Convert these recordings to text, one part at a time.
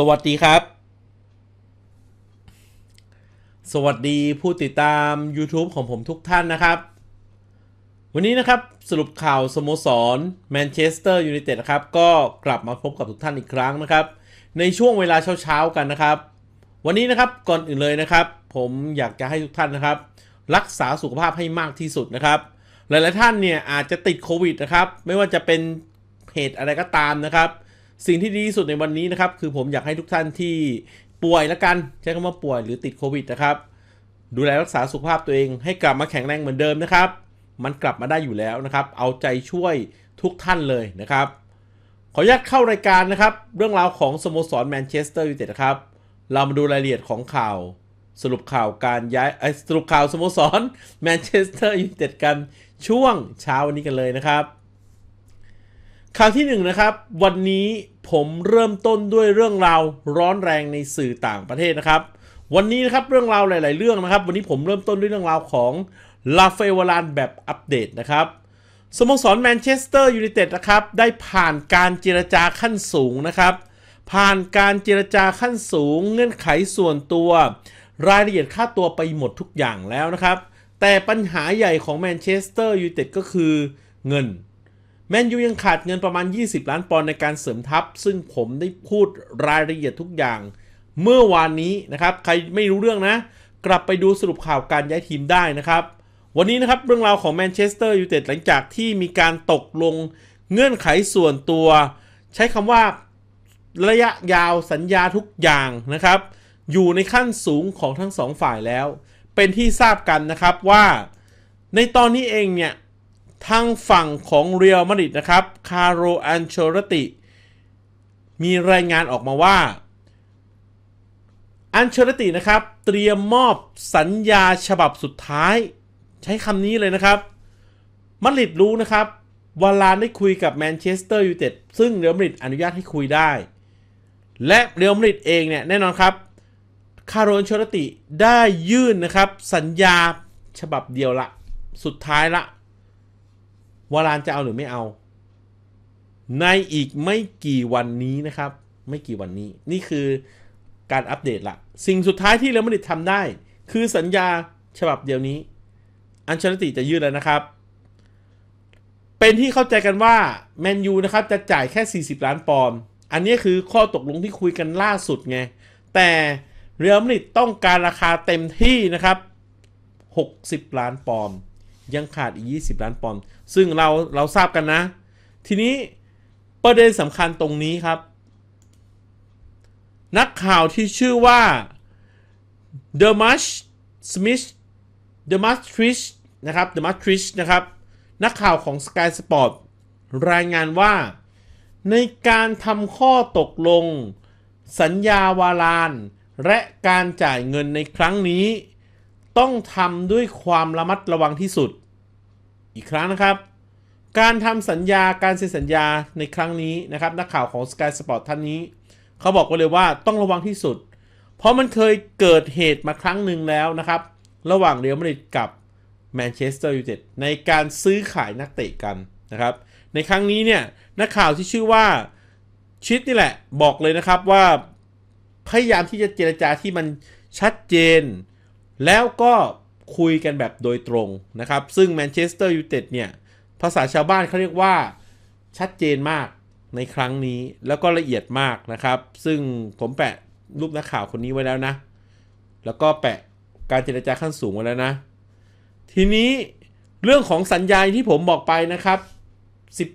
สวัสดีครับ สวัสดีผู้ติดตาม YouTube ของผมทุกท่านนะครับ วันนี้นะครับสรุปข่าวสโมสรแมนเชสเตอร์ยูไนเต็ดนะครับ ก็กลับมาพบกับทุกท่านอีกครั้งนะครับ ในช่วงเวลาเช้าๆกันนะครับ วันนี้นะครับก่อนอื่นเลยนะครับ ผมอยากจะให้ทุกท่านนะครับ รักษาสุขภาพให้มากที่สุดนะครับ หลายๆท่านเนี่ยอาจจะติดโควิดนะครับ ไม่ว่าจะเป็นเหตุอะไรก็ตามนะครับ สิ่งที่ดีที่สุดในวันนี้นะครับ คือผมอยากให้ทุกท่านที่ป่วยละกัน ใช้คำว่าป่วยหรือติดโควิดนะครับ ดูแลรักษาสุขภาพตัวเองให้กลับมาแข็งแรงเหมือนเดิมนะครับ มันกลับมาได้อยู่แล้วนะครับ เอาใจช่วยทุกท่านเลยนะครับ ขออนุญาตเข้ารายการนะครับ เรื่องราวของสโมสรแมนเชสเตอร์ยูไนเต็ดครับ เรามาดูรายละเอียดของข่าว สรุปข่าวการย้ายสรุปข่าวสโมสรแมนเชสเตอร์ยูไนเต็ดกันช่วงเช้าวันนี้กันเลยนะครับ ข่าวที่หนึ่งนะครับ วันนี้ผมเริ่มต้นด้วยเรื่องราวร้อนแรงในสื่อต่างประเทศนะครับ วันนี้นะครับเรื่องราวหลาย ๆ เรื่องนะครับ วันนี้ผมเริ่มต้นด้วยเรื่องราวของลาเฟวารานแบบอัปเดตนะครับสโมสรแมนเชสเตอร์ยูไนเต็ดนะครับได้ผ่านการเจรจาขั้นสูงนะครับ ผ่านการเจรจาขั้นสูง เงื่อนไขส่วนตัว รายละเอียดค่าตัวไปหมดทุกอย่างแล้วนะครับ แต่ปัญหาใหญ่ของแมนเชสเตอร์ยูไนเต็ดก็คือเงิน แมนยูยังขาดเงินประมาณ 20 ล้านปอนด์ในการเสริมทัพ ซึ่งผมได้พูดรายละเอียดทุกอย่าง เมื่อวานนี้นะครับ ใครไม่รู้เรื่องนะ กลับไปดูสรุปข่าวการย้ายทีมได้นะครับ วันนี้นะครับเรื่องราวของแมนเชสเตอร์ยูไนเต็ดหลังจากที่มีการตกลงเงื่อนไขส่วนตัว ใช้คำว่าระยะยาวสัญญาทุกอย่างนะครับ อยู่ในขั้นสูงของทั้งสองฝ่ายแล้ว เป็นที่ทราบกันนะครับว่า ในตอนนี้เองเนี่ย ทางฝั่งของเรียลมาดริดนะครับ คาร์โรอันเชรติ มีรายงานออกมาว่า อันเชรตินะครับ เตรียมมอบสัญญาฉบับสุดท้าย ใช้คำนี้เลยนะครับมาดริดรู้นะครับวาลานได้คุยกับแมนเชสเตอร์ยูไนเต็ดซึ่งเรียลมาดริดอนุญาตให้คุยได้ และเรียลมาดริดเองเนี่ยแน่นอนครับ คาร์โรอันเชรติได้ยื่นนะครับ สัญญาฉบับเดียวละ สุดท้ายละ วารานจะเอาหรือไม่เอา ในอีกไม่กี่วันนี้นะครับ ไม่กี่วันนี้ นี่คือการอัปเดตละสิ่งสุดท้ายที่เรอัลมาดริดทำได้ คือสัญญาฉบับเดียวนี้ อันเชลติจะยืดแล้วนะครับ เป็นที่เข้าใจกันว่าแมนยูนะครับจะจ่ายแค่ 40 ล้านปอนด์อันนี้คือข้อตกลงที่คุยกันล่าสุดไง แต่เรอัลมาดริดต้องการราคาเต็มที่นะครับ 60 ล้านปอนด์ ยังขาดอีก 20 ล้านปอนด์ซึ่งเราเราทราบกันนะ ทีนี้ประเด็นสำคัญตรงนี้ครับ นักข่าวที่ชื่อว่าเดอ m มัชสมิธเดอ m มัชทริชนะครับเดอ m มัชทริชนะครับ นักข่าวของ Sky Sport รายงานว่า ในการทำข้อตกลง สัญญาวาลาน และการจ่ายเงินในครั้งนี้ ต้องทำด้วยความระมัดระวังที่สุด อีกครั้งนะครับ การทำสัญญาการเซ็นสัญญาในครั้งนี้นะครับ นักข่าวของ Sky Sport ท่านนี้ เขาบอกไว้เลยว่าต้องระวังที่สุด เพราะมันเคยเกิดเหตุมาครั้งหนึ่งแล้วนะครับ ระหว่างเรอัลมาดริดกับแมนเชสเตอร์ยูไนเต็ดในการซื้อขายนักเตะกันนะครับ ในครั้งนี้เนี่ยนักข่าวที่ชื่อว่าชิดนี่แหละบอกเลยนะครับว่าพยายามที่จะเจรจาที่มันชัดเจน แล้วก็คุยกันแบบโดยตรงนะครับ ซึ่งแมนเชสเตอร์ยูไนเต็ดเนี่ยภาษาชาวบ้านเขาเรียกว่าชัดเจนมากในครั้งนี้แล้วก็ละเอียดมากนะครับ ซึ่งผมแปะรูปนักข่าวคนนี้ไว้แล้วนะ แล้วก็แปะการเจรจาขั้นสูงไว้แล้วนะ ทีนี้เรื่องของสัญญาที่ผมบอกไปนะครับ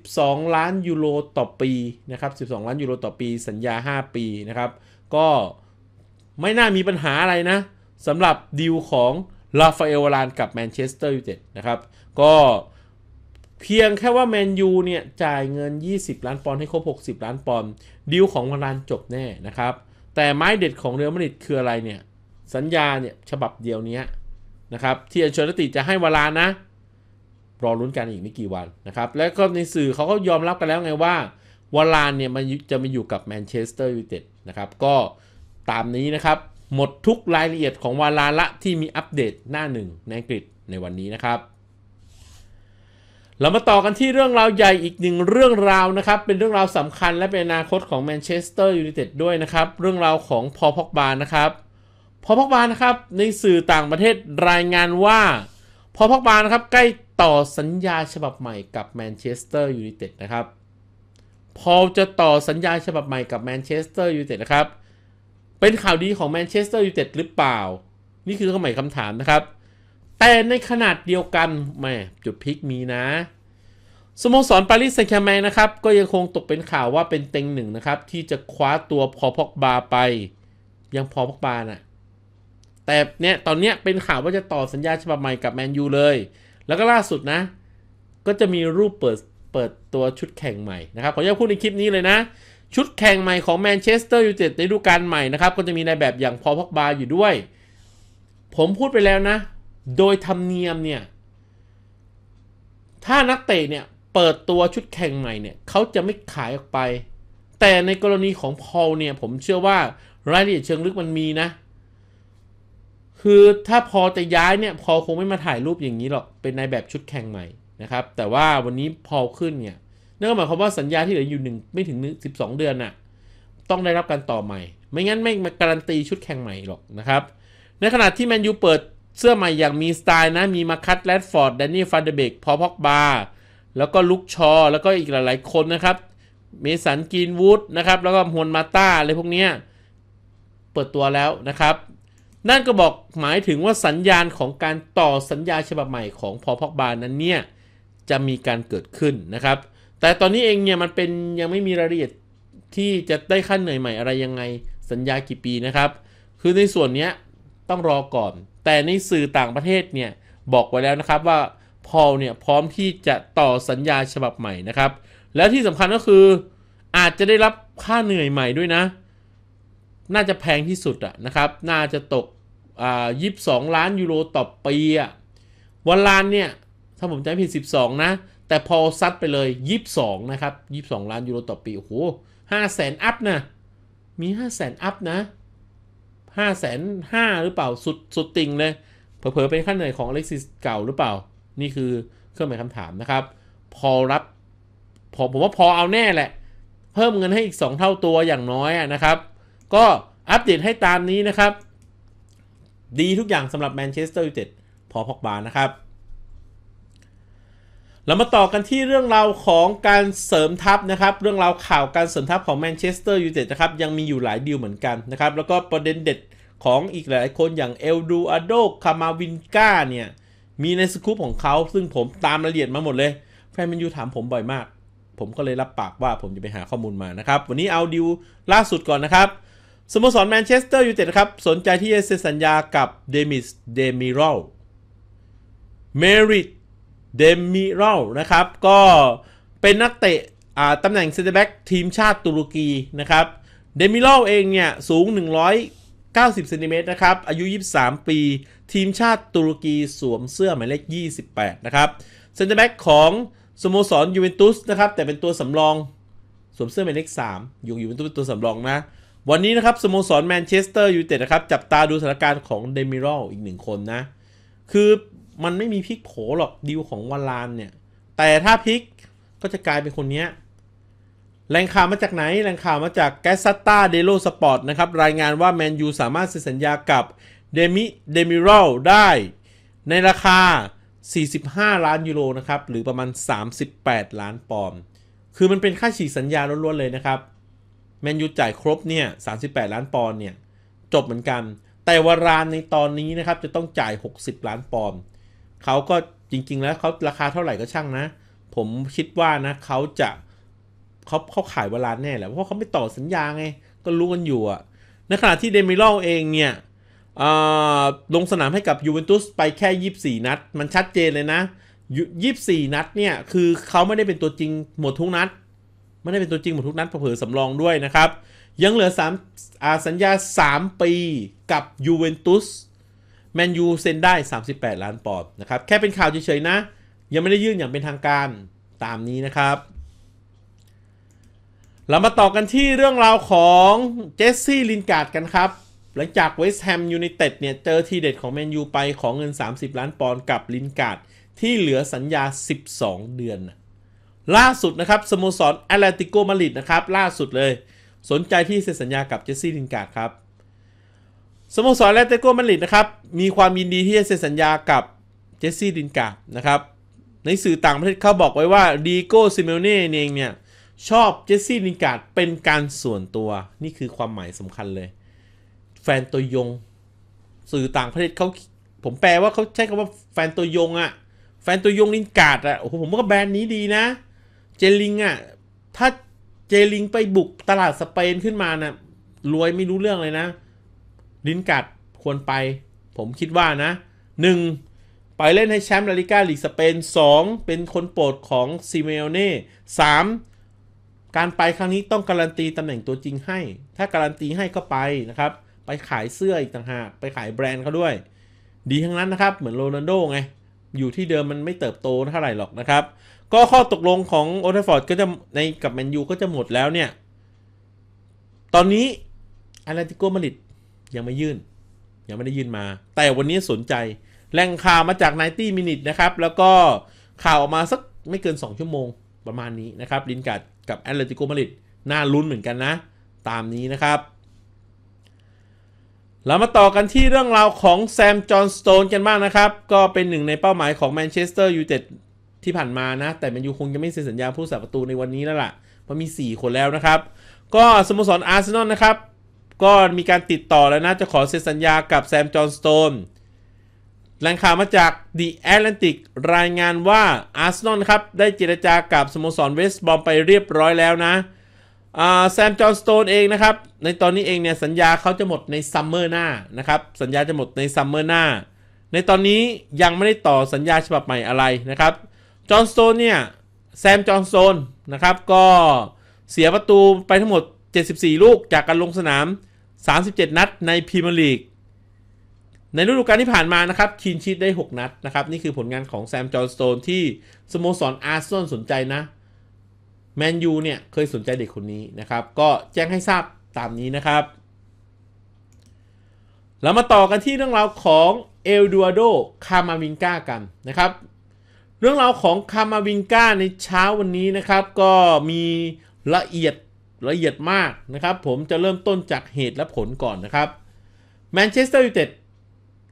12 ล้านยูโรต่อปีนะครับ 12 ล้านยูโรต่อปี สัญญา 5 ปีนะครับ ก็ไม่น่ามีปัญหาอะไรนะ สำหรับดีลของลาฟาเอลวารานกับแมนเชสเตอร์ยูไนเต็ดนะครับ ก็เพียงแค่ว่าแมนยูเนี่ยจ่ายเงิน 20 ล้านปอนด์ให้ครบ 60 ล้านปอนด์ดีลของวารานจบแน่นะครับ แต่ไม้เด็ดของเรอัลมาดริดคืออะไรเนี่ย สัญญาเนี่ยฉบับเดียวนี้นะครับ ที่อันเชลติจะให้วารานนะ รอลุ้นกันอีกไม่กี่วันนะครับ และก็ในสื่อเขาก็ยอมรับกันแล้วไงว่าวารานเนี่ยมันจะมาอยู่กับแมนเชสเตอร์ยูไนเต็ดนะครับ ก็ตามนี้นะครับ หมดทุกรายละเอียดของวาราละที่มีอัปเดตหน้าหนึ่งในอังกฤษในวันนี้นะครับ เรามาต่อกันที่เรื่องราวใหญ่อีกหนึ่งเรื่องราวนะครับ เป็นเรื่องราวสำคัญและเป็นอนาคตของแมนเชสเตอร์ยูไนเต็ดด้วยนะครับ เรื่องราวของพอพอกบานะครับ พอพอกบานะครับในสื่อต่างประเทศรายงานว่า พอพอกบานะครับใกล้ต่อสัญญาฉบับใหม่กับแมนเชสเตอร์ยูไนเต็ดนะครับ พอจะต่อสัญญาฉบับใหม่กับแมนเชสเตอร์ยูไนเต็ดนะครับ เป็นข่าวดีของแมนเชสเตอร์ยูไนเต็ดหรือเปล่า นี่คือคำหมายคำถามนะครับ แต่ในขนาดเดียวกันแหมจุดพลิกมีนะ สโมสรปารีสแซงต์แชร์แมงนะครับ ก็ยังคงตกเป็นข่าวว่าเป็นเต็งหนึ่งนะครับ ที่จะคว้าตัวพอพอกบาไป ยังพอพอกบาน่ะแต่เนี่ยตอนเนี้ยเป็นข่าวว่าจะต่อสัญญาฉบับใหม่กับแมนยูเลย แล้วก็ล่าสุดนะ ก็จะมีรูปเปิดเปิดตัวชุดแข่งใหม่นะครับขออนุญาตพูดในคลิปนี้เลยนะ ชุดแข่งใหม่ของแมนเชสเตอร์ยูไนเต็ดในฤดูกาลใหม่นะครับ ก็จะมีในแบบอย่างพอพอกบาอยู่ด้วย ผมพูดไปแล้วนะ โดยธรรมเนียมเนี่ย ถ้านักเตะเนี่ยเปิดตัวชุดแข่งใหม่เนี่ยเขาจะไม่ขายออกไป แต่ในกรณีของพอลเนี่ยผมเชื่อว่ารายละเอียดเชิงลึกมันมีนะ คือถ้าพอจะย้ายเนี่ยพอคงไม่มาถ่ายรูปอย่างนี้หรอกเป็นในแบบชุดแข่งใหม่นะครับ แต่ว่าวันนี้พอขึ้นเนี่ย นั่นก็หมายความว่าสัญญาที่เหลืออยู่หนึ่งไม่ถึงสิบสองเดือนน่ะต้องได้รับการต่อใหม่ ไม่งั้นไม่มาการันตีชุดแข่งใหม่หรอกนะครับ ในขณะที่แมนยูเปิดเสื้อใหม่อย่างมีสไตล์นะ มีมาคัตแรดฟอร์ดแดนนี่ฟันเดเบกพอพอกบาแล้วก็ลุกชอ แล้วก็อีกหลาย ๆ คนนะครับ เมสันกีนวูดนะครับ แล้วก็ฮวนมาต้าอะไรพวกนี้เปิดตัวแล้วนะครับ นั่นก็บอกหมายถึงว่าสัญญาณของการต่อสัญญาฉบับใหม่ของพอพอกบานั้นเนี่ยจะมีการเกิดขึ้นนะครับ แต่ตอนนี้เองเนี่ยมันเป็นยังไม่มีรายละเอียดที่จะได้ขั้นเหนื่อยใหม่อะไรยังไงสัญญากี่ปีนะครับ คือในส่วนนี้ต้องรอก่อน แต่ในสื่อต่างประเทศเนี่ยบอกไว้แล้วนะครับว่าพอลเนี่ยพร้อมที่จะต่อสัญญาฉบับใหม่นะครับ แล้วที่สำคัญก็คืออาจจะได้รับค่าเหนื่อยใหม่ด้วยนะ น่าจะแพงที่สุดอะนะครับ น่าจะตกอ่า22ล้านยูโรต่อปีอะวันลานเนี่ยถ้าผมจำไม่ผิด 12 นะ แต่พอซัดไปเลย 22 นะครับ 22 ล้านยูโรต่อปี โอ้โห5แสนอัพนะ มี5แสนอัพนะ5แสน5หรือเปล่า สุดสุดติ่งเลย เผลอๆเป็นค่าเหนื่อยของอเล็กซิสเก่าหรือเปล่า นี่คือเครื่องหมายคำถามนะครับ พอรับพอผมว่าพอเอาแน่แหละ เพิ่มเงินให้อีก 2 เท่าตัวอย่างน้อยนะครับ ก็อัปเดตให้ตามนี้นะครับ ดีทุกอย่างสำหรับแมนเชสเตอร์ยูไนเต็ดพอพอกบานะครับ เรามาต่อกันที่เรื่องราวของการเสริมทัพนะครับ เรื่องราวข่าวการเสริมทัพของแมนเชสเตอร์ยูไนเต็ดนะครับ ยังมีอยู่หลายดีลเหมือนกันนะครับ แล้วก็ประเด็นเด็ดของอีกหลายคนอย่างเอลดูอาโดคามาวินกาเนี่ย มีในสกู๊ปของเขา ซึ่งผมตามรายละเอียดมาหมดเลย แฟนแมนยูถามผมบ่อยมาก ผมก็เลยรับปากว่าผมจะไปหาข้อมูลมานะครับ วันนี้เอาดิวล่าสุดก่อนนะครับสโมสรแมนเชสเตอร์ยูไนเต็ดนะครับ สนใจที่จะเซ็นสัญญากับเดมิสเดมิรัลเมริต เดมิรัลนะครับ ก็เป็นนักเตะตำแหน่งเซนเตอร์แบ็กทีมชาติตุรกีนะครับเดมิรัลเองเนี่ย สูง 190เซนติเมตรนะครับ อายุ 23 ปี ทีมชาติตุรกีสวมเสื้อหมายเลข 28 นะครับเซนเตอร์แบ็กของสโมสรยูเวนตุสนะครับ แต่เป็นตัวสำรองสวมเสื้อหมายเลข 3 อยู่ยูเวนตุสเป็นตัวสำรองนะวันนี้นะครับสโมสรแมนเชสเตอร์ยูไนเต็ดนะครับ จับตาดูสถานการณ์ของเดมิรัลอีกหนึ่งคนนะ คือ มันไม่มีพลิกโผหรอกดีลของวาลานเนี่ย แต่ถ้าพลิกก็จะกลายเป็นคนนี้แหล่งข่าวมาจากไหนแหล่งข่าวมาจากแกสตาเดโลสปอร์ตนะครับ รายงานว่าแมนยูสามารถเซ็นสัญญากับเดมิเดมิรัลได้ในราคา 45 ล้านยูโรนะครับ หรือประมาณ 38 ล้านปอนด์คือมันเป็นค่าฉีกสัญญาล้วนๆเลยนะครับแมนยูจ่ายครบเนี่ย 38 ล้านปอนด์เนี่ย จบเหมือนกัน แต่วารานในตอนนี้นะครับ จะต้องจ่าย 60 ล้านปอนด์ เขาก็จริง ๆ แล้วเขาราคาเท่าไหร่ก็ช่างนะ ผมคิดว่านะเขาจะเขาเขาขายวารานแน่แหละเพราะเขาไม่ต่อสัญญาไง ก็รู้กันอยู่อะในขณะที่เดมิรัลเองเนี่ยลงสนามให้กับยูเวนตุสไปแค่ 24 นัด มันชัดเจนเลยนะยี่สี่นัดเนี่ย คือเขาไม่ได้เป็นตัวจริงหมดทุกนัด ไม่ได้เป็นตัวจริงหมดทุกนัดเผลอสำรองด้วยนะครับ ยังเหลือ3อาสัญญา 3 ปีกับยูเวนตุส แมนยูเซ็นได้ 38 ล้านปอนด์นะครับ แค่เป็นข่าวเฉยๆนะ ยังไม่ได้ยื่นอย่างเป็นทางการตามนี้นะครับ เรามาต่อกันที่เรื่องราวของเจสซี่ลินการ์ดกันครับ หลังจากเวสต์แฮมยูไนเต็ดเนี่ย เจอทีเด็ดของแมนยูไปของเงิน 30 ล้านปอนด์กับลินการ์ดที่เหลือสัญญา 12 เดือนนะล่าสุดนะครับสโมสรแอตเลติโกมาดริดนะครับ ล่าสุดเลย สนใจที่เซ็นสัญญากับเจสซี่ลินการ์ดครับ สโมสรแอตเลติโกมาดริดนะครับ มีความยินดีที่จะเซ็นสัญญากับเจสซี่ลินกาดนะครับ ในสื่อต่างประเทศเขาบอกไว้ว่าดีโก้ซิเมเน่เองเนี่ย ชอบเจสซี่ลินกาดเป็นการส่วนตัวนี่คือความหมายสำคัญเลย แฟนตัวยง สื่อต่างประเทศเขาผมแปลว่าเขาใช้คำว่าแฟนตัวยงอะแฟนตัวยงลินกาดอะโอ้โหผมว่าแบรนด์นี้ดีนะ เจลิงอะถ้าเจลิงไปบุกตลาดสเปนขึ้นมานะ่ะรวยไม่รู้เรื่องเลยนะ ลิ้นการ์ดควรไป ผมคิดว่านะหนึ่งไปเล่นให้แชมป์ลาลิก้าลีกสเปน 2 เป็นคนโปรดของซิเมโอเน่สามการไปครั้งนี้ต้องการันตีตำแหน่งตัวจริงให้ ถ้าการันตีให้ก็ไปนะครับ ไปขายเสื้ออีกต่างหาก ไปขายแบรนด์เขาด้วย ดีทั้งนั้นนะครับ เหมือนโรนัลโดไง อยู่ที่เดิมมันไม่เติบโตเท่าไหร่หรอกนะครับ ก็ข้อตกลงของโอเทฟอร์ดก็จะในกับแมนยูก็จะหมดแล้วเนี่ย ตอนนี้อาร์ติโกมาริด ยังไม่ยื่น ยังไม่ได้ยื่นมา แต่วันนี้สนใจแหล่งข่าวมาจาก 90มินิทนะครับ แล้วก็ข่าวออกมาสักไม่เกิน 2 ชั่วโมงประมาณนี้นะครับ ลินการ์ดกับแอตเลติโกมาดริดน่าลุ้นเหมือนกันนะ ตามนี้นะครับ เรามาต่อกันที่เรื่องราวของแซม จอห์นสโตนกันบ้างนะครับ ก็เป็นหนึ่งในเป้าหมายของแมนเชสเตอร์ยูไนเต็ดที่ผ่านมานะ แต่แมนยูคงจะไม่เซ็นสัญญาผู้สาประตูในวันนี้แล้วล่ะ เพราะมี 4 คนแล้วนะครับ ก็สโมสรอาร์เซนอลนะครับ ก็มีการติดต่อแล้วนะ จะขอเซ็นสัญญากับแซมจอห์นสโตนแหล่งข่าวมาจาก The Atlantic รายงานว่าอาร์เซนอลครับ ได้เจรจากับสโมสรเวสต์บอมไปเรียบร้อยแล้วนะแซมจอห์นสโตนเองนะครับ ในตอนนี้เองเนี่ยสัญญาเขาจะหมดในซัมเมอร์หน้านะครับ สัญญาจะหมดในซัมเมอร์หน้า ในตอนนี้ยังไม่ได้ต่อสัญญาฉบับใหม่อะไรนะครับ จอห์นสโตนเนี่ยแซมจอห์นสโตนนะครับก็เสียประตูไปทั้งหมด 74 ลูกจากการลงสนาม 37 นัดในพรีเมียร์ลีก ในฤดูกาลที่ผ่านมานะครับคีนชีตได้ 6 นัดนะครับ นี่คือผลงานของแซมจอห์นสโตนที่สโมสรอาร์เซนอลสนใจนะแมนยูเนี่ยเคยสนใจเด็กคนนี้นะครับ ก็แจ้งให้ทราบตามนี้นะครับเรามาต่อกันที่เรื่องราวของเอลดูอาโดคามาวิงกากันนะครับ เรื่องราวของคามาวิงกาในเช้าวันนี้นะครับ ก็มีละเอียด ละเอียดมากนะครับ ผมจะเริ่มต้นจากเหตุและผลก่อนนะครับแมนเชสเตอร์ยูไนเต็ด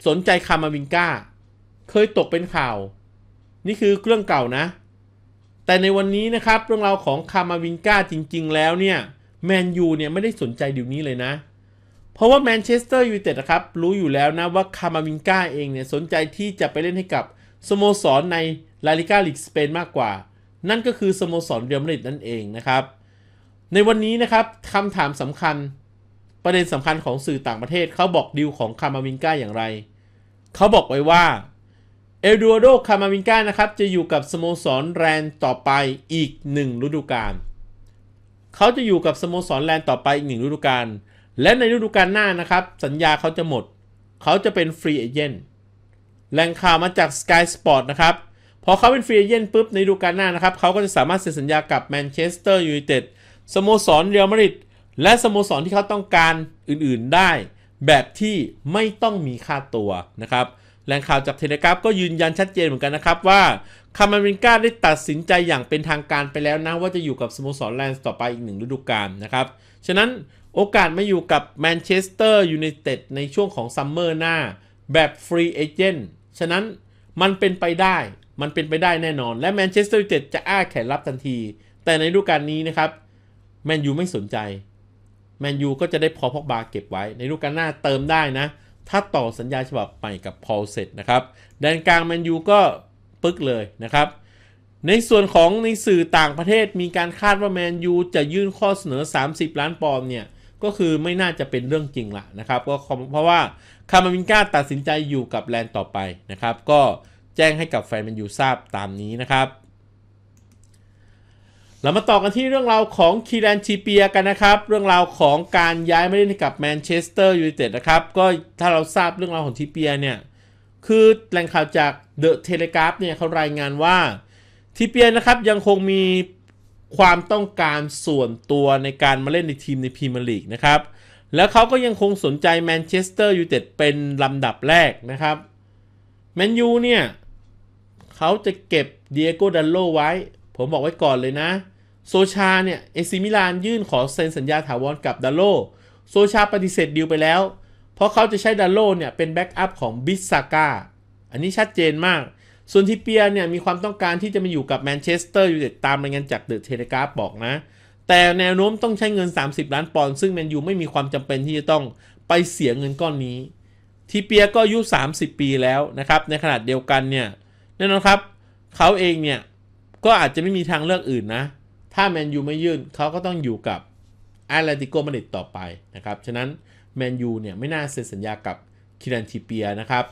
สนใจคามาวิงกาเคยตกเป็นข่าว นี่คือเรื่องเก่านะ แต่ในวันนี้นะครับเรื่องราวของคามาวิงกาจริง ๆ แล้วเนี่ยแมนยูเนี่ยไม่ได้สนใจเดิวนี้เลยนะ เพราะว่าแมนเชสเตอร์ยูไนเต็ดนะครับรู้อยู่แล้วนะว่าคามาวิงกาเองเนี่ยสนใจที่จะไปเล่นให้กับสโมสรในลาลิกาลีกสเปนมากกว่า นั่นก็คือสโมสรเรอัลมาดริดนั่นเองนะครับ ในวันนี้นะครับคำถามสำคัญ ประเด็นสำคัญของสื่อต่างประเทศเขาบอกดิวของคามาวิงกาอย่างไร เขาบอกไว้ว่าเอลดูโดคามาวิงกานะครับจะอยู่กับสโมสรแรนต่อไปอีกหนึ่งฤดูกาลเขาจะอยู่กับสโมสรแลนด์ต่อไปอีกหนึ่งฤดูกาลและในฤดูกาลหน้านะครับ สัญญาเขาจะหมด เขาจะเป็นฟรีเอเจนต์แหล่งข่าวมาจาก Sky Sport นะครับ พอเขาเป็นฟรีเอเจนต์ปุ๊บในฤดูกาลหน้านะครับ เขาก็จะสามารถเซ็นสัญญากับแมนเชสเตอร์ยูไนเต็ด สโมสรเรอัลมาดริดและสโมสรที่เขาต้องการอื่นๆได้ แบบที่ไม่ต้องมีค่าตัวนะครับแหล่งข่าวจากเทเลกราฟก็ยืนยันชัดเจนเหมือนกันนะครับว่าคามารินกาได้ตัดสินใจอย่างเป็นทางการไปแล้วนะว่าจะอยู่กับสโมสรแลนด์ต่อไปอีกหนึ่งฤดูกาลนะครับ ฉะนั้นโอกาสมาอยู่กับแมนเชสเตอร์ยูไนเต็ดในช่วงของซัมเมอร์หน้า แบบฟรีเอเจนต์ฉะนั้นมันเป็นไปได้มันเป็นไปได้แน่นอน และแมนเชสเตอร์ยูไนเต็ดจะอ้าแขนรับทันที แต่ในฤดูกาลนี้นะครับ แมนยูไม่สนใจ แมนยูก็จะได้พอพอกบาเก็บไว้ ในฤดูกาลหน้าเติมได้นะ ถ้าต่อสัญญาฉบับใหม่กับพอลเสร็จนะครับแดนกลางแมนยูก็ปึ๊กเลยนะครับ ในส่วนของในสื่อต่างประเทศมีการคาดว่าแมนยูจะยื่นข้อเสนอ 30 ล้านปอนด์เนี่ยก็คือไม่น่าจะเป็นเรื่องจริงละนะครับก็เพราะว่าคามาวินกาตัดสินใจอยู่กับแลนด์ต่อไปนะครับ ก็แจ้งให้กับแฟนแมนยูทราบตามนี้นะครับ เรามาต่อกันที่เรื่องราวของคีแรนชีเปียกันนะครับ เรื่องราวของการย้ายมาเล่นให้กับแมนเชสเตอร์ยูไนเต็ดนะครับ ก็ถ้าเราทราบเรื่องราวของทีเปียเนี่ย คือแหล่งข่าวจากเดอะเทเลกราฟเนี่ยเขารายงานว่าทีเปียนะครับยังคงมีความต้องการส่วนตัวในการมาเล่นในทีมในพรีเมียร์ลีกนะครับ แล้วเขาก็ยังคงสนใจแมนเชสเตอร์ยูไนเต็ดเป็นลำดับแรกนะครับแมนยูเนี่ยเขาจะเก็บเดียโกดันโลไว้ ผมบอกไว้ก่อนเลยนะ โซชาเนี่ยเอซิมิลานยื่นขอเซ็นสัญญาถาวรกับดันโล โซชาปฏิเสธดีลไปแล้ว เพราะเขาจะใช้ดันโลเนี่ยเป็นแบ็กอัพของบิสซาก้าอันนี้ชัดเจนมาก ส่วนทิเปียเนี่ยมีความต้องการที่จะมาอยู่กับแมนเชสเตอร์ยูไนเต็ดตามรายงานจากเดอะเทเลกราฟบอกนะ แต่แนวโน้มต้องใช้เงิน 30 ล้านปอนด์ซึ่งแมนยูไม่มีความจำเป็นที่จะต้องไปเสียเงินก้อนนี้ทีเปียก็อายุ 30 ปีแล้วนะครับในขนาดเดียวกันเนี่ยแน่นอนครับเขาเองเนี่ยก็อาจจะไม่มีทางเลือกอื่นนะ ถ้าแมนยูไม่ยื่นเขาก็ต้องอยู่กับอาร์เลติโกมาดริดต่อไปนะครับ ฉะนั้นแมนยูเนี่ยไม่น่าเซ็นสัญญากับคิรันทีเปียนะครับ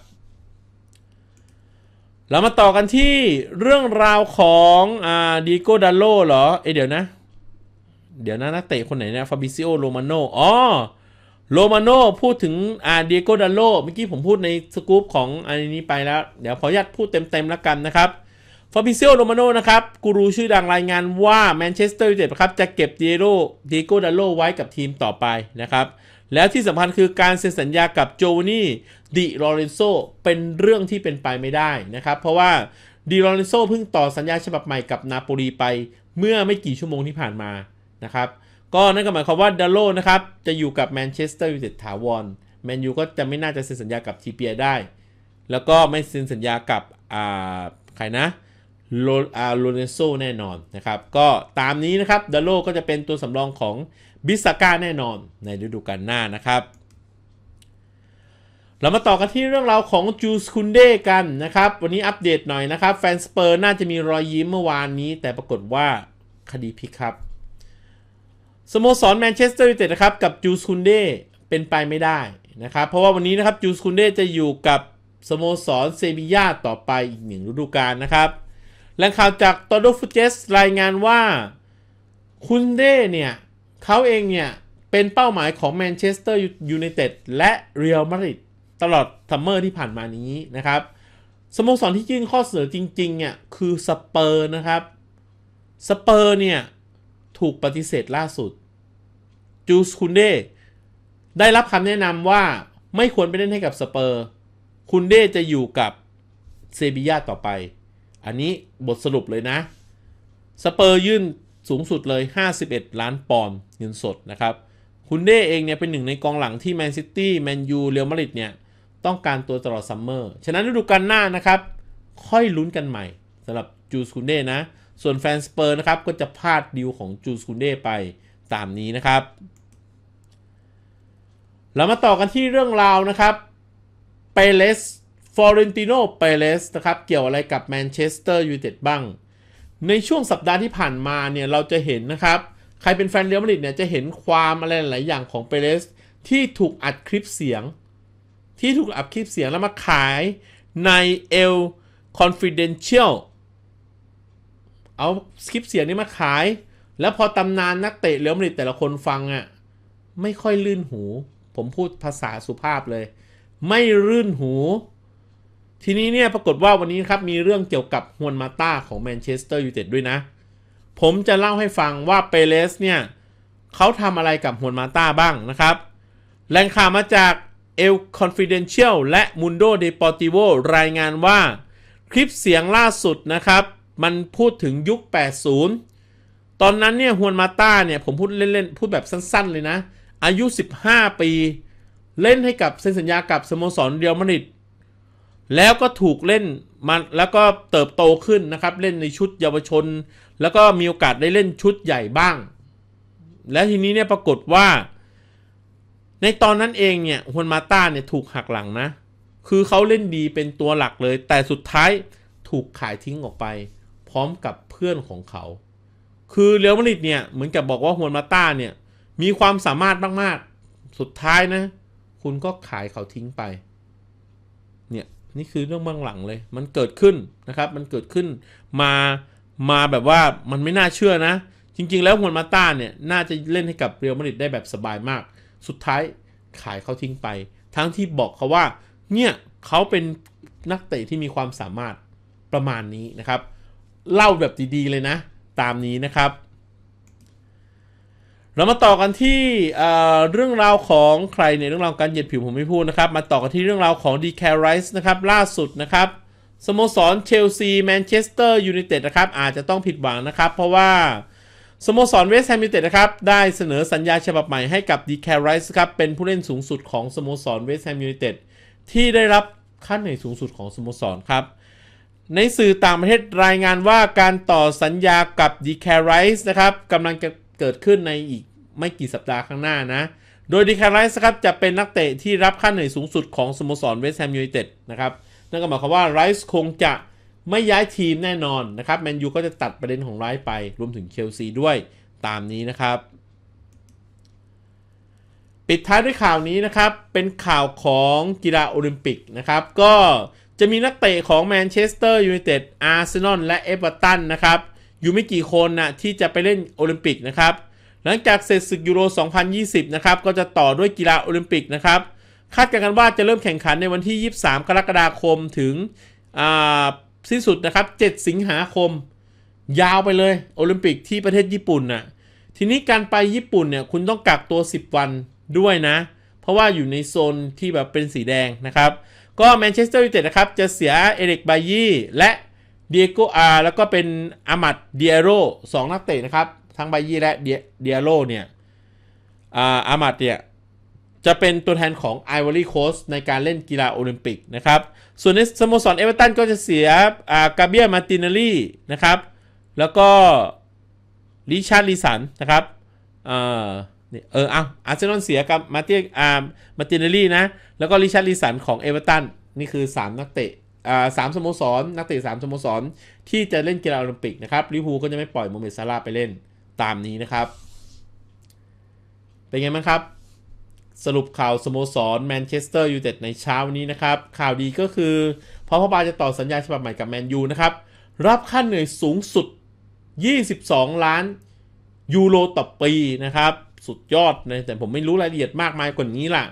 เรามาต่อกันที่เรื่องราวของอ่าดิโกดาโลเหรอ เอเดี๋ยวนะ เดี๋ยวนะนักเตะคนไหนนี่ยฟาบิซิโอโรมาโนอ๋อโรมาโนพูดถึงอาเดียโกดันโลเมื่อกี้ผมพูดในสกู๊ปของอันนี้ไปแล้ว เดี๋ยวขออนุญาตพูดเต็มๆแล้วกันนะครับ ฟาบิซิโอโรมาโน่นะครับกูรูชื่อดังรายงานว่าแมนเชสเตอร์ยูไนเต็ดครับจะเก็บเดโรเดีโกดันโลไว้กับทีมต่อไปนะครับ แล้วที่สำคัญคือการเซ็นสัญญากับโจวานี่ดิโรเรนโซเป็นเรื่องที่เป็นไปไม่ได้นะครับ เพราะว่าดิโรเรนโซเพิ่งต่อสัญญาฉบับใหม่กับนาโปลีไปเมื่อไม่กี่ชั่วโมงที่ผ่านมานะครับก็นั่นก็หมายความว่าดาโลนะครับจะอยู่กับแมนเชสเตอร์ยูไนเต็ดถาวรแมนยูก็จะไม่น่าจะเซ็นสัญญากับทีเปียได้ แล้วก็ไม่เซ็นสัญญากับอ่าใครนะ โลอาโลเนโซแน่นอนนะครับ ก็ตามนี้นะครับดาโลก็จะเป็นตัวสำรองของบิสก้าแน่นอนในฤดูกาลหน้านะครับเรามาต่อกันที่เรื่องราวของจูสคุนเดกันนะครับ วันนี้อัปเดตหน่อยนะครับ แฟนสเปอร์น่าจะมีรอยยิ้มเมื่อวานนี้ แต่ปรากฏว่าคดีพิกครับ สโมสรแมนเชสเตอร์ยูไนเต็ดนะครับ กับจูสคุนเดเป็นไปไม่ได้นะครับ เพราะว่าวันนี้นะครับจูสคุนเดจะอยู่กับสโมสรเซบีย่าต่อไปอีกหนึ่งฤดูกาลนะครับ แหล่งข่าวจากโตโดฟุเจสรายงานว่าคุนเดเนี่ยเขาเองเนี่ย เป็นเป้าหมายของแมนเชสเตอร์ยูไนเต็ดและเรอัลมาดริดตลอดทัมเมอร์ที่ผ่านมานี้นะครับสโมสรที่ยื่นข้อเสนอจริงๆเนี่ยคือสเปอร์นะครับสเปอร์เนี่ยถูกปฏิเสธล่าสุดจูสคุนเดได้รับคำแนะนำว่าไม่ควรไปเล่นให้กับสเปอร์ คุนเดจะอยู่กับเซบียาต่อไป อันนี้บทสรุปเลยนะ สเปอร์ยื่นสูงสุดเลย 51 ล้านปอนด์เงินสดนะครับคุนเด้เองเนี่ยเป็นหนึ่งในกองหลังที่แมนซิตี้แมนยูเรอัลมาดริดเนี่ยต้องการตัวตลอดซัมเมอร์ ฉะนั้นฤดูกาลหน้านะครับ ค่อยลุ้นกันใหม่สำหรับจูสคุนเด้นะ ส่วนแฟนสเปอร์นะครับ ก็จะพลาดดีลของจูสคุนเด้ไปตามนี้นะครับ เรามาต่อกันที่เรื่องราวนะครับเปเลส อเรนติโนเปเลสนะครับ เกี่ยวอะไรกับแมนเชสเตอร์ยูไนเต็ดบ้าง ในช่วงสัปดาห์ที่ผ่านมาเนี่ยเราจะเห็นนะครับ ใครเป็นแฟนเรอัลมาดริดเนี่ยจะเห็นความอะไรหลายอย่างของเปเลสที่ถูกอัดคลิปเสียง ที่ถูกอัดคลิปเสียงแล้วมาขายในเอล confidential เอาคลิปเสียงนี้มาขาย แล้วพอตำนานนักเตะเรอัลมาดริดแต่ละคนฟังอะ่ะไม่ค่อยลื่นหู ผมพูดภาษาสุภาพเลย ไม่รื่นหู ทีนี้เนี่ยปรากฏว่าวันนี้ครับมีเรื่องเกี่ยวกับฮวนมาต้าของแมนเชสเตอร์ยูไนเต็ดด้วยนะ ผมจะเล่าให้ฟังว่าเปเรสเนี่ยเขาทำอะไรกับฮวนมาต้าบ้างนะครับ แหล่งข่าวมาจาก El Confidential และ Mundo Deportivo รายงานว่า คลิปเสียงล่าสุดนะครับ มันพูดถึงยุค 80 ตอนนั้นเนี่ยฮวนมาต้าเนี่ยผมพูดเล่นๆ พูดแบบสั้นๆเลยนะ อายุ 15 ปี เล่นให้กับเซ็นสัญญากับสโมสรเรียลมาดริด แล้วก็ถูกเล่นมันแล้วก็เติบโตขึ้นนะครับ เล่นในชุดเยาวชน แล้วก็มีโอกาสได้เล่นชุดใหญ่บ้าง และทีนี้เนี่ยปรากฏว่า ในตอนนั้นเองเนี่ยฮวนมาต้าเนี่ยถูกหักหลังนะ คือเขาเล่นดีเป็นตัวหลักเลย แต่สุดท้ายถูกขายทิ้งออกไป พร้อมกับเพื่อนของเขา คือเรอัลมาดริดเนี่ยเหมือนกับบอกว่าฮวนมาต้าเนี่ยมีความสามารถมากๆ สุดท้ายนะ คุณก็ขายเขาทิ้งไป เนี่ย นี่คือเรื่องเบื้องหลังเลย มันเกิดขึ้นนะครับ มันเกิดขึ้นมามาแบบว่ามันไม่น่าเชื่อนะ จริง ๆ แล้วฮวนมาต้าเนี่ยน่าจะเล่นให้กับเรอัลมาดริดได้แบบสบายมาก สุดท้ายขายเขาทิ้งไป ทั้งที่บอกเขาว่า เนี่ยเขาเป็นนักเตะที่มีความสามารถประมาณนี้นะครับ เล่าแบบดีๆเลยนะ ตามนี้นะครับ เรามาต่อกันที่เรื่องราวของใครเนี่ยเรื่องราวการเหยียดผิวผมไม่พูดนะครับ มาต่อกันที่เรื่องราวของ d c a r i c e นะครับล่าสุดนะครับสโมสรเชลซีแมนเชสเตอร์ยูไนเต็ดนะครับอาจจะต้องผิดหวังนะครับ เพราะว่าสโมสรเวสต์แฮมยูไนเต็ดนะครับได้เสนอสัญญาฉบับใหม่ให้กับดีแคร์ไรส์ครับเป็นผู้เล่นสูงสุดของสโมสรเวสต์แฮมยูไนเต็ดที่ได้รับค่าเหนื่อยสูงสุดของสโมสรครับในสื่อต่างประเทศรายงานว่าการต่อสัญญากับดีแคร์ไรส์นะครับกำลังจะ เกิดขึ้นในอีกไม่กี่สัปดาห์ข้างหน้านะ โดยดีแคร์ไรส์ครับจะเป็นนักเตะที่รับค่าเหนื่อยสูงสุดของสโมสรเวสต์แฮมยูไนเต็ดนะครับ นั่นก็หมายความว่าไรส์คงจะไม่ย้ายทีมแน่นอนนะครับแมนยูก็จะตัดประเด็นของไรส์ไปรวมถึงเชลซีด้วยตามนี้นะครับ ปิดท้ายด้วยข่าวนี้นะครับ เป็นข่าวของกีฬาโอลิมปิกนะครับ ก็จะมีนักเตะของแมนเชสเตอร์ยูไนเต็ดอาร์เซนอลและเอเวอร์ตันนะครับ อยู่ไม่กี่คนนะที่จะไปเล่นโอลิมปิกนะครับ หลังจากเสร็จศึกยูโร 2020 นะครับ ก็จะต่อด้วยกีฬาโอลิมปิกนะครับ คาดการณ์กันว่าจะเริ่มแข่งขันในวันที่ 23 กรกฎาคมถึงสิ้นสุดนะครับ 7 สิงหาคม ยาวไปเลยโอลิมปิกที่ประเทศญี่ปุ่นน่ะทีนี้การไปญี่ปุ่นเนี่ยคุณต้องกักตัว 10 วันด้วยนะ เพราะว่าอยู่ในโซนที่แบบเป็นสีแดงนะครับ ก็แมนเชสเตอร์ยูไนเต็ดนะครับ จะเสียเอริกบายี่และ เดียโกอาแล้วก็เป็นอามัดเดียโรสองนักเตะนะครับ ทั้งบายี่และเดียโรเนี่ยอามัดเนี่ยจะเป็นตัวแทนของไอวอรี่โคสในการเล่นกีฬาโอลิมปิกนะครับ ส่วนในสโมสรเอเวอร์ตันก็จะเสียกาเบียมาตินาลีนะครับ แล้วก็ริชาร์ลิสันนะครับเออเออเอาอาร์เซนอลเสียกับมาเตียอามาตินาลีนะ แล้วก็ริชาร์ลิสันของเอเวอร์ตันนี่คือ 3 นักเตะ สามสโมสรนักเตะ3สโมสร ที่จะเล่นกีฬาโอลิมปิกนะครับลิวูก็จะไม่ปล่อยโมเมดซาร่าไปเล่นตามนี้นะครับ เป็นไงบ้างครับ สรุปข่าวสโมสรแมนเชสเตอร์ยูไนเต็ดในเช้านี้นะครับ ข่าวดีก็คือพอพ่อบาจะต่อสัญญาฉบับใหม่กับแมนยูนะครับ รับค่าเหนื่อยสูงสุด 22 ล้านยูโรต่อปีนะครับ สุดยอดนะแต่ผมไม่รู้รายละเอียดมากมายกว่านี้ล่ะ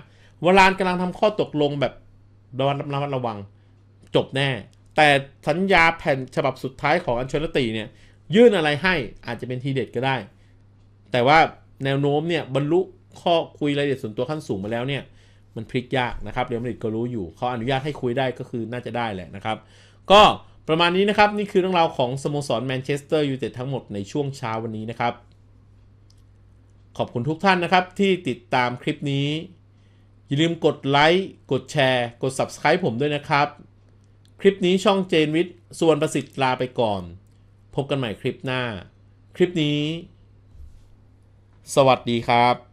วารานกำลังทำข้อตกลงแบบระวังระมัดระวัง จบแน่ แต่สัญญาแผ่นฉบับสุดท้ายของอันเชลติเนี่ยยื่นอะไรให้อาจจะเป็นทีเด็ดก็ได้ แต่ว่าแนวโน้มเนี่ยบรรลุข้อคุยรายละเอียดส่วนตัวขั้นสูงมาแล้วเนี่ยมันพลิกยากนะครับเรียลมาดริดก็รู้อยู่เขาอนุญาตให้คุยได้ก็คือน่าจะได้แหละนะครับ ก็ประมาณนี้นะครับนี่คือเรื่องราวของสโมสรแมนเชสเตอร์ยูไนเต็ดทั้งหมดในช่วงเช้าวันนี้นะครับ ขอบคุณทุกท่านนะครับที่ติดตามคลิปนี้ อย่าลืมกดไลค์กดแชร์ กด Subscribe ผมด้วยนะครับ คลิปนี้ช่องเจนวิทย์ส่วนประสิทธิ์ลาไปก่อน พบกันใหม่คลิปหน้า คลิปนี้ สวัสดีครับ